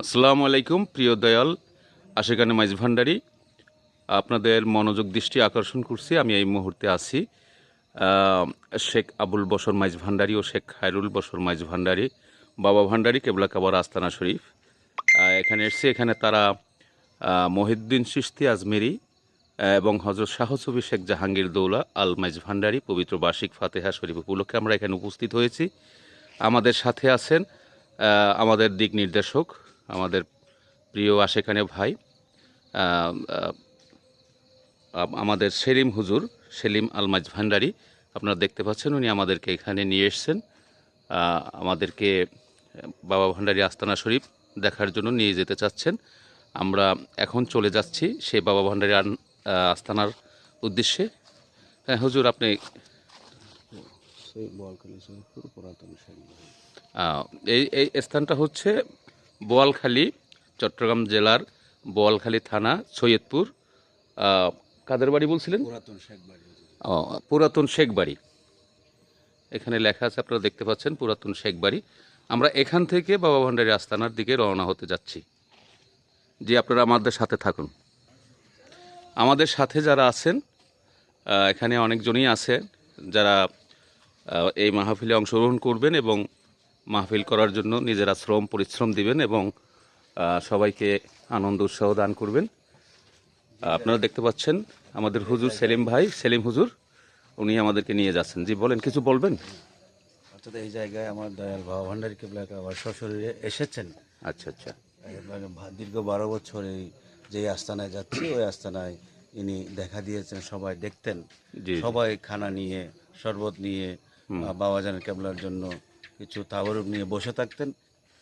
আসসালামু আলাইকুম, প্রিয় দয়াল, আশেখানে মাইজ ভান্ডারি। আপনাদের মনোযোগ দৃষ্টি আকর্ষণ করছি, আমি এই মুহূর্তে আছি শেখ আবুল বসর মাইজ ভান্ডারি ও শেখ খায়রুল বসর মাইজ ভান্ডারি। বাবা ভান্ডারি, কেবলা কাবার আস্তানা শরীফ। এখানে এসছে, এখানে তারা মহিউদ্দিন চিস্তি আজমেরি এবং হজরত শাহসবি শেখ জাহাঙ্গীর দৌলা আল মাইজ ভান্ডারি, পবিত্র বার্ষিক ফাতেহা শরীফ উপলক্ষে আমরা এখানে উপস্থিত হয়েছি। আমাদের সাথে আছেন আমাদের দিক নির্দেশক আমাদের প্রিয় আশেখানে ভাই আমাদের সেলিম হুজুর সেলিম আলমাজ ভান্ডারি। আপনারা দেখতে পাচ্ছেন উনি আমাদেরকে এখানে নিয়ে এসছেন। আমাদেরকে বাবা ভান্ডারি আস্তানা শরীফ দেখার জন্য নিয়ে যেতে চাচ্ছেন। আমরা এখন চলে যাচ্ছি সেই বাবা ভান্ডারি আস্তানার উদ্দেশ্যে। হ্যাঁ হুজুর আপনি এই এই স্থানটা হচ্ছে বোয়ালখালী চট্টগ্রাম জেলার বোয়ালখালী থানা সৈয়দপুর কাদের বাড়ি বলছিলেন? পুরাতন শেখ বাড়ি। ও, পুরাতন শেখ বাড়ি। এখানে লেখা আছে আপনারা দেখতে পাচ্ছেন পুরাতন শেখ বাড়ি। আমরা এখান থেকে বাবা ভান্ডারী আস্তানার দিকে রওনা হতে যাচ্ছি। যে আপনারা আমাদের সাথে থাকুন। আমাদের সাথে যারা আছেন এখানে অনেকজনই আছে যারা এই মাহফিলে অংশগ্রহণ করবেন এবং মাহফিল করার জন্য নিজেরা শ্রম পরিশ্রম দিবেন এবং সবাইকে আনন্দ উৎসাহ দান করবেন। আপনারা দেখতে পাচ্ছেন আমাদের হুজুর সেলিম ভাই সেলিম হুজুর উনি আমাদেরকে নিয়ে যাচ্ছেন। জি বলেন কিছু বলবেন? অর্থাৎ এই জায়গায় আমার দয়াল বাবা ভান্ডারী কেবলা আবার সশরীরে এসেছেন। আচ্ছা আচ্ছা। দীর্ঘ বারো বছর এই যে আস্তানায় যাচ্ছি ওই আস্তানায় ইনি দেখা দিয়েছেন সবাই দেখতেন। সবাই খানা নিয়ে শরবত নিয়ে আহ, বাবাজানের কেবলার জন্য কিছু তাবরুক নিয়ে বসে থাকতেন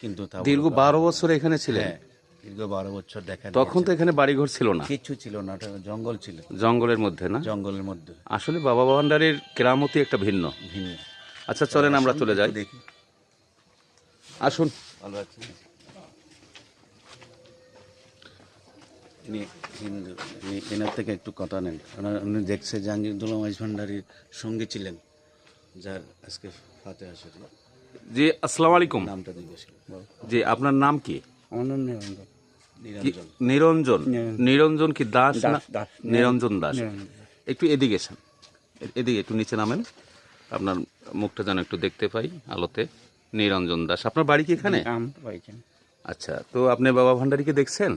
কিন্তু দীর্ঘ বারো বছর এখানে ছিলেন? হ্যাঁ দীর্ঘ বারো বছর দেখা তখন তো এখানে বাড়িঘর ছিল না? কিছু ছিল না জঙ্গল ছিল। জঙ্গলের মধ্যে না? জঙ্গলের মধ্যে। আসলে বাবা ভান্ডারের কেরামতি একটা ভিন্ন। ভিন্ন। আচ্ছা চলেন আমরা চলে যাই। দেখি। আসুন। ভালো আছেন? হিন্দু এনার থেকে একটু কথা নেন। ওনার- উনি দেখছে জাহাঙ্গীরদুল্লাহ মাইজ ভান্ডারীর সঙ্গী ছিলেন যার আজকে ফাতে আসলে। জি আসসালামু আলাইকুম। নামটা জিজ্ঞেস জি আপনার নাম কি? আমার নাম নিরঞ্জন। নিরঞ্জন? নিরঞ্জন। কি দাস। নিরঞ্জন দাস। একটু এদিকে এসেন এদিকে একটু নিচে নামেন। আপনার মুখটা যেন একটু দেখতে পাই আলোতে। নিরঞ্জন দাস। আপনার বাড়ি কি এখানে? আচ্ছা তো আপনি বাবা ভান্ডারীকে দেখছেন?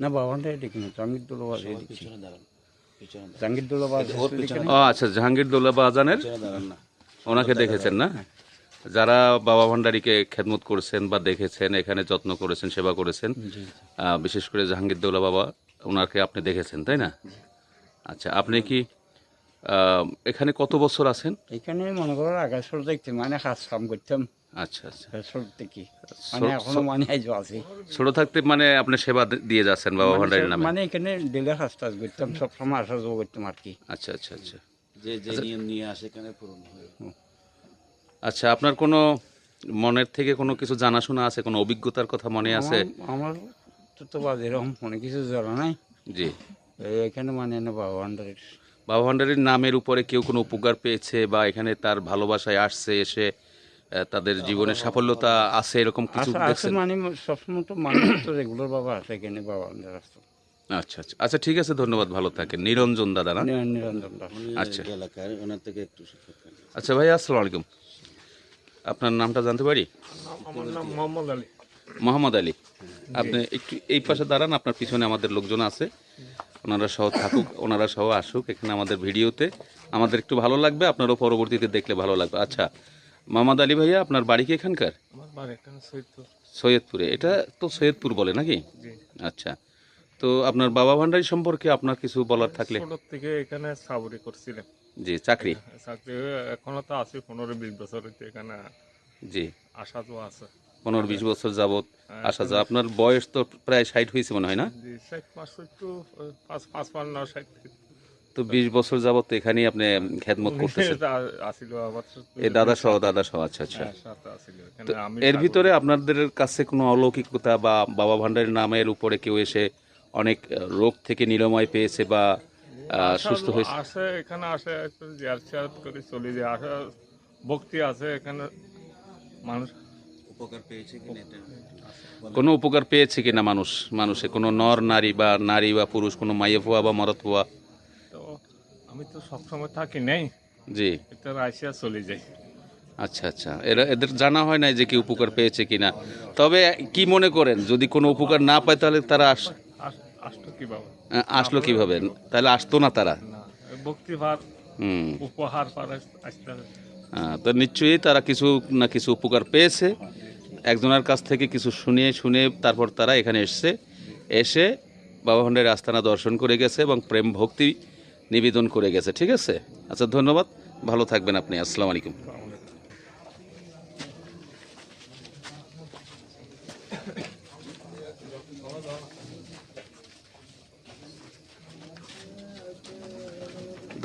না বাবানটা দেখি না জাহাঙ্গীর দোলাবাজ দেখছি। পিছনে দাঁড়ান পিছনে দাঁড়ান। জাহাঙ্গীর দোলাবাজ ওর পিছনে ও আচ্ছা জাহাঙ্গীর দৌলা বাজানের না। ওনাকে দেখেছেন না? যারা বাবা ভান্ডারীকে খেদমত করেছেন বা দেখেছেন এখানে যত্ন করেছেন সেবা করেছেন বিশেষ করে জাহাঙ্গীর দৌলা বাবা ওনাকে আপনি দেখেছেন তাই না? আচ্ছা আপনি কি এখানে কত বছর আছেন? এখানে মনে করো আগাছর দেখতে মানে কাজ কাম করতাম। আচ্ছা আচ্ছা। থেকে মানে এখনও মানে আছে। ছোট থাকতে মানে আপনি সেবা দিয়ে যাচ্ছেন বাবা ভান্ডারীর নামে? মানে এখানে ডেলে কাজ টাজ করতাম সব সময় আসা যাওয়া করতাম আর কি। আচ্ছা আচ্ছা আচ্ছা। যে যে নিয়ম নিয়ে আসে এখানে পূরণ হয়। আচ্ছা আপনার কোনো মনের থেকে কোনো কিছু জানাশোনা আছে? কোনো অভিজ্ঞতার কথা মনে আছে? আমার- তো বাদ এরকম কোনো কিছু জানা নাই। জি। এখানে মানে না বাবা আন্ডারের বাবা ভান্ডারীর নামের উপরে কেউ কোনো উপকার পেয়েছে বা এখানে তার ভালোবাসায় আসছে এসে তাদের জীবনে সাফল্যতা আছে এরকম কিছু দেখছেন? মানে সবসময় তো মানুষ তো রেগুলার বাবা আছে এখানে বাবা আন্ডার আসতো আচ্ছা আচ্ছা। আচ্ছা ঠিক আছে ধন্যবাদ ভালো থাকেন। নিরঞ্জন দাদা না? নিরঞ্জন আচ্ছা। এলাকার ওনার থেকে একটু আচ্ছা ভাই আসসালামু আলাইকুম। আপনার নামটা জানতে পারি? আমার নাম মোহাম্মদ আলী। মোহাম্মদ আলী। আপনি একটু এই পাশে দাঁড়ান আপনার পিছনে আমাদের লোকজন আছে। ওনারা সহ থাকুক ওনারা সহ আসুক এখানে আমাদের ভিডিওতে। আমাদের একটু ভালো লাগবে আপনারও পরবর্তীতে দেখলে ভালো লাগবে। আচ্ছা মোহাম্মদ আলী ভাইয়া আপনার বাড়ি কি এখানকার? সৈয়দপুরে। এটা তো সৈয়দপুর বলে নাকি? আচ্ছা তো আপনার বাবা ভান্ডারি সম্পর্কে আপনার কিছু বলার থাকলে? থেকে এখানে সাবরি করছিলেন। জি চাকরি? চাকরি। এখনও তো আছি পনেরো বিশ বছর এখানে জি। আসা তো আছে। পনেরো বিশ বছর যাবত আসা যা। আপনার বয়স তো প্রায় ষাট হয়েছে মনে হয় না? তো বিশ বছর যাবত এখানেই আপনি খেদমত করতেছেন? এই দাদা সহ দাদা সহ আচ্ছা আচ্ছা। হ্যাঁ, এর ভিতরে আপনাদের কাছে কোনো অলৌকিকতা বা বাবা ভান্ডারের নামের উপরে কেউ এসে অনেক রোগ থেকে নিরাময় পেয়েছে বা সুস্থ হয়েছে। আসে এখানে আসে একটু জিয়ার চিয়ার করে চলে যায়। আসে ভক্তি আছে এখানে। মানুষ উপকার পেয়েছে কিনা কোনো উপকার পেয়েছে কিনা মানুষ? মানুষে কোনো নর নারী বা নারী বা পুরুষ কোনো মাইয়ে ফুয়া বা মরত ফুয়া? তো আমি তো সবসময় থাকি নেই। জি। এটা রাশিয়া চলে যাই আচ্ছা আচ্ছা। এরা এদের জানা হয় না যে কি উপকার পেয়েছে কিনা। তবে কি মনে করেন? যদি কোনো উপকার না পায় তাহলে তারা আস- আস- আসতো কীভাবে আসলো কীভাবে? তাহলে আসতো না তারা? তো নিশ্চয়ই তারা কিছু না কিছু উপকার পেয়েছে। একজনের কাছ থেকে কিছু শুনে শুনে তারপর তারা এখানে এসছে। এসে বাবা ভান্ডারের আস্থানা দর্শন করে গেছে এবং প্রেম ভক্তি নিবেদন করে গেছে। ঠিক আছে? আচ্ছা ধন্যবাদ। ভালো থাকবেন আপনি। আসসালামু আলাইকুম।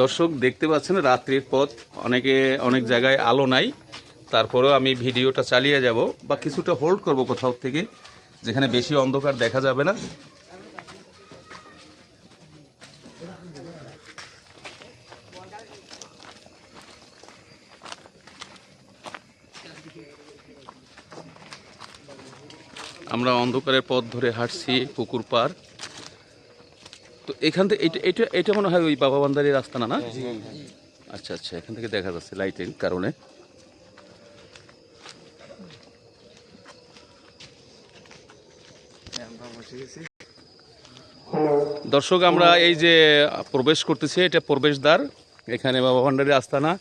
দর্শক দেখতে পাচ্ছেন, রাত্রির পথ। অনেকে অনেক জায়গায় আলো নাই। তারপরেও আমি ভিডিওটা চালিয়ে যাব বা কিছুটা হোল্ড করব কোথাও থেকে, যেখানে বেশি অন্ধকার দেখা যাবে না। আমরা অন্ধকারের পথ ধরে হাঁটছি পুকুর পার তো এখান থেকে এটা এটা এটা মনে হয় ওই বাবা বান্দারির রাস্তা না না? আচ্ছা আচ্ছা এখান থেকে দেখা যাচ্ছে লাইটের কারণে। দর্শক, আমরা এই যে প্রবেশ করতেছি, এটা প্রবেশদ্বার। এখানে বাবা ভান্ডারির আস্তানা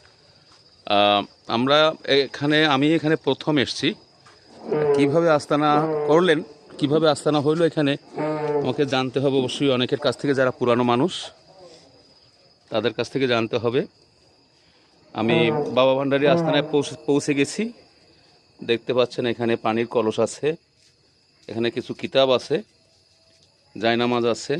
আমরা এখানে, আমি এখানে প্রথম এসছি। কীভাবে আস্তানা করলেন, কীভাবে আস্তানা হইল এখানে আমাকে জানতে হবে অবশ্যই অনেকের কাছ থেকে যারা পুরানো মানুষ তাদের কাছ থেকে জানতে হবে। আমি বাবা ভান্ডারি আস্তানায় পৌঁছে পৌঁছে গেছি। দেখতে পাচ্ছেন এখানে পানির কলস আছে এখানে কিছু কিতাব আছে জায়নামাজ আছে।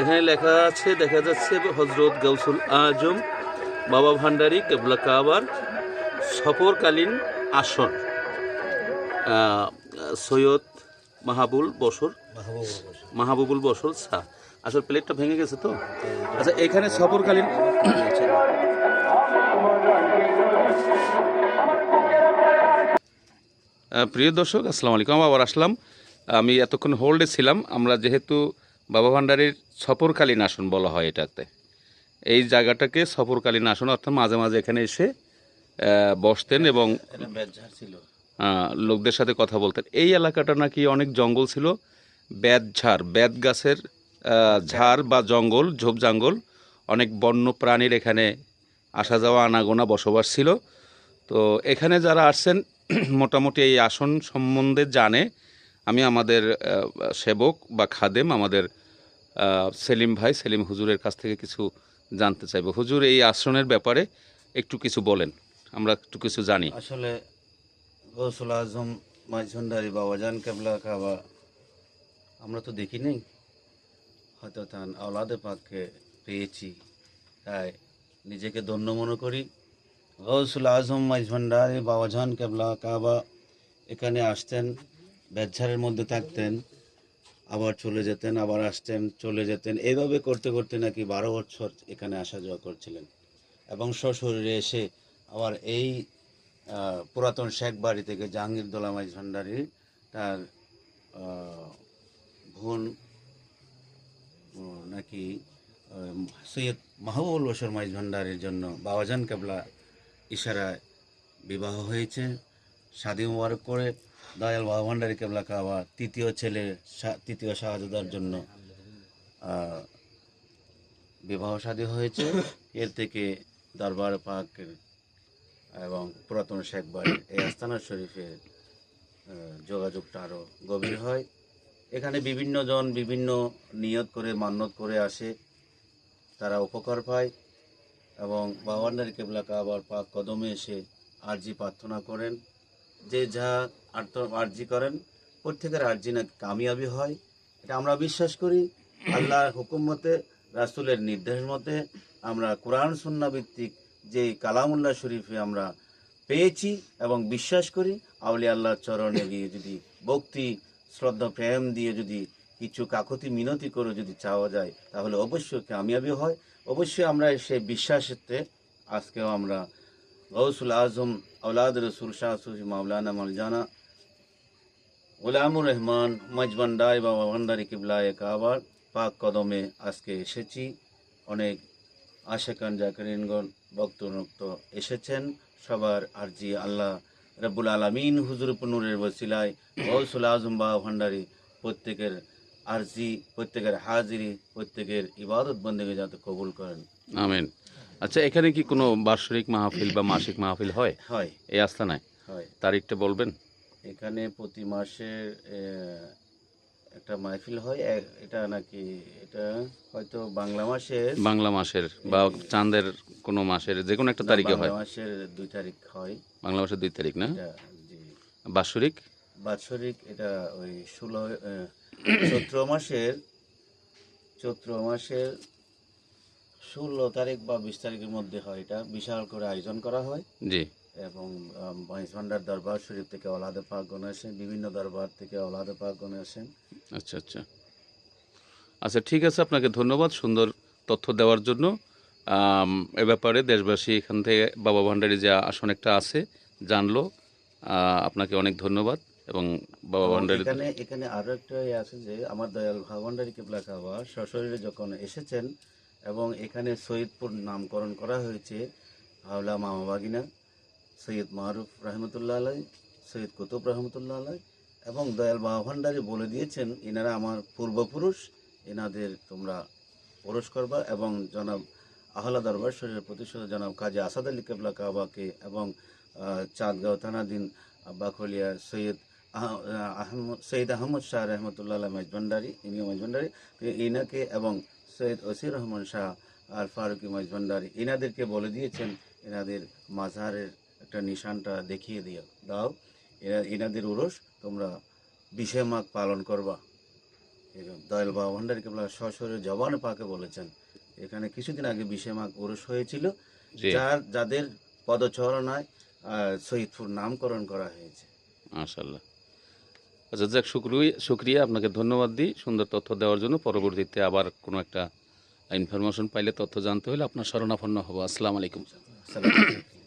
এখানে লেখা আছে দেখা যাচ্ছে হজরত গৌসুল আজম বাবা ভান্ডারি কেবলা কাবার সফরকালীন আসন সৈয়দ মাহাবুল বসর মাহবুবুল বসর। শাহ আসল প্লেটটা ভেঙে গেছে তো? আচ্ছা এখানে সফরকালীন প্রিয় দর্শক আসসালামু আলাইকুম। আবার আসলাম। আমি এতক্ষণ হোল্ডে ছিলাম। আমরা যেহেতু বাবা ভান্ডারির সফরকালীন আসন বলা হয় এটাতে। এই জায়গাটাকে সফরকালীন আসন অর্থাৎ মাঝে মাঝে এখানে এসে বসতেন এবং ছিল। লোকদের সাথে কথা বলতেন। এই এলাকাটা নাকি অনেক জঙ্গল ছিল। বেত ঝাড় বেত গাছের ঝাড় বা জঙ্গল ঝোপ জঙ্গল অনেক বন্য প্রাণীর এখানে আসা যাওয়া আনাগোনা বসবাস ছিল। তো এখানে যারা আসছেন মোটামুটি এই আসন সম্বন্ধে জানে। আমি আমাদের সেবক বা খাদেম আমাদের সেলিম ভাই, সেলিম হুজুরের কাছ থেকে কিছু জানতে চাইব। হুজুর, এই আসনের ব্যাপারে একটু কিছু বলেন। আমরা একটু কিছু জানি। আসলে গৌসুল আজম মাইঝন্ডারি বাবাজান কেবলা কাবা আমরা তো দেখি নেই। হয়তো তার আওলাদে পাককে পেয়েছি, তাই নিজেকে ধন্য মনে করি। গৌসুল আজম মাইঝন্ডারি বাবাজান কেবলা কাবা এখানে আসতেন বেদঝাড়ের মধ্যে থাকতেন, আবার চলে যেতেন, আবার আসতেন, চলে যেতেন। এইভাবে করতে করতে নাকি বারো বছর এখানে আসা যাওয়া করছিলেন। এবং সশরীরে এসে আবার এই পুরাতন শেখ বাড়ি থেকে জাহাঙ্গীর দোলামাই ভান্ডারি তার বোন নাকি সৈয়দ মাহবুবুল বসর মাইজ ভান্ডারির জন্য বাবাজান কেবলা ইশারায় বিবাহ হয়েছে। শাদি মুবারক করে দয়াল বাবা ভান্ডারি কেবলা কাবা তৃতীয় ছেলে তৃতীয় শাহজাদার জন্য বিবাহ শাদী হয়েছে। এর থেকে দরবার পাকের এবং পুরাতন শেখ বাড়ির এই আস্তানা শরীফের যোগাযোগটা আরও গভীর হয়। এখানে বিভিন্ন জন বিভিন্ন নিয়ত করে, মান্যত করে আসে, তারা উপকার পায় এবং বাবান্ডারি কেবলা কাবার পাক কদমে এসে আর্জি প্রার্থনা করেন। যে যা আর্জি করেন। প্রত্যেকের আর্জি না কামিয়াবি হয়, এটা আমরা বিশ্বাস করি। আল্লাহর হুকুম মতে, রাসুলের নির্দেশ মতে, আমরা কোরআন, সুন্না ভিত্তিক যে কালামুল্লাহ শরীফে আমরা পেয়েছি এবং বিশ্বাস করি আউলি আল্লাহর চরণে গিয়ে যদি ভক্তি, শ্রদ্ধা, প্রেম দিয়ে যদি কিছু কাকতি মিনতি করে যদি চাওয়া যায়, তাহলে অবশ্যই কামিয়াবি হয়। অবশ্যই আমরা সেই বিশ্বাসেতে আজকেও আমরা গৌসুল আজম আউলাদ রসুল শাহ সুফি মাওলানা মৌলানা গোলামুর রহমান মজবান্ডাই বা ভান্ডারি কিবলায় কাবার পাক কদমে আজকে এসেছি। অনেক আশেকান জাকরিনগণ ভক্ত নক্ত এসেছেন। সবার আরজি আল্লাহ রব্বুল আলমিন হুজুর পুনুরের বসিলায় গৌসুল আজম বা ভান্ডারি প্রত্যেকের আরজি প্রত্যেকের হাজিরি প্রত্যেকের ইবাদত বন্দেকে যাতে কবুল করেন। আমেন। আচ্ছা এখানে কি কোনো বার্ষিক মাহফিল বা মাসিক মাহফিল হয়? হয়। এই আস্থানায়? হয়। তারিখটা বলবেন? এখানে প্রতি মাসে একটা মাহফিল হয়। এটা নাকি এটা হয়তো বাংলা মাসের। বাংলা মাসের বা চাঁদের কোনো মাসের যে কোনো একটা তারিখে হয়। বাংলা মাসের দুই তারিখ হয়। বাংলা মাসের দুই তারিখ না? জি। বাৎসরিক? বাৎসরিক এটা ওই ষোলো চৈত্র মাসের চৈত্র মাসের ষোলো তারিখ বা বিশ তারিখের মধ্যে হয় এটা। বিশাল করে আয়োজন করা হয়। জি। এবং মহেশ ভান্ডার দরবার শরীফ থেকে ওলাদে পাকগণ আসেন বিভিন্ন দরবার থেকে ওলাদে পাকগণ আসেন। আচ্ছা আচ্ছা। আচ্ছা ঠিক আছে আপনাকে ধন্যবাদ সুন্দর তথ্য দেওয়ার জন্য। এ ব্যাপারে দেশবাসী এখান থেকে বাবা ভান্ডারি যে আসন একটা আছে জানলো। আপনাকে অনেক ধন্যবাদ এবং বাবা ভান্ডারি এখানে এখানে আরও একটা আছে যে আমার দয়াল ভাগভান্ডারী কেবলা কাবা সশরীরে যখন এসেছেন এবং এখানে সৈয়দপুর নামকরণ করা হয়েছে হাওলা মামা বাগিনা সৈয়দ মারুফ রহমতুল্লাহ আলাই, সৈয়দ কুতুব রহমতুল্লাহ আলাই এবং দয়াল ভান্ডারী বলে দিয়েছেন এনারা আমার পূর্বপুরুষ এনাদের তোমরা পুরুষ করবা এবং জনাব আহলা দরবার শরীরের প্রতিষ্ঠাতা জনাব কাজী আসাদ আলী কেবলা কাবাকে এবং চাঁদগাঁও থানাধীন বাকলিয়া সৈয়দ আহ- আহমদ, সৈয়দ আহমদ শাহ রহমতুল্লাহ মজভান্ডারি ইনি মজভান্ডারি ইনাকে এবং সৈয়দ ওসির রহমান শাহ আর ফারুকি মজভান্ডারি ইনাদেরকে বলে দিয়েছেন এনাদের মাঝারের একটা নিশানটা দেখিয়ে দিও। দাও এরা এনাদের উরস তোমরা বিশে মাঘ পালন করবা। দয়াল বাবা ভান্ডারি কেবলা সশরে জবান পাকে বলেছেন। এখানে কিছুদিন আগে বিশে মাঘ উরস হয়েছিল। যার যাদের পদচারণায় শহীদপুর নামকরণ করা হয়েছে। মাশাল্লাহ আচ্ছা যাক শুক্রিয়া শুক্রিয়া আপনাকে ধন্যবাদ দিই সুন্দর তথ্য দেওয়ার জন্য। পরবর্তীতে আবার কোনো একটা ইনফরমেশন পাইলে তথ্য জানতে হলে আপনার শরণাপন্ন হব। আসসালামু আলাইকুম। আসসালামু আলাইকুম।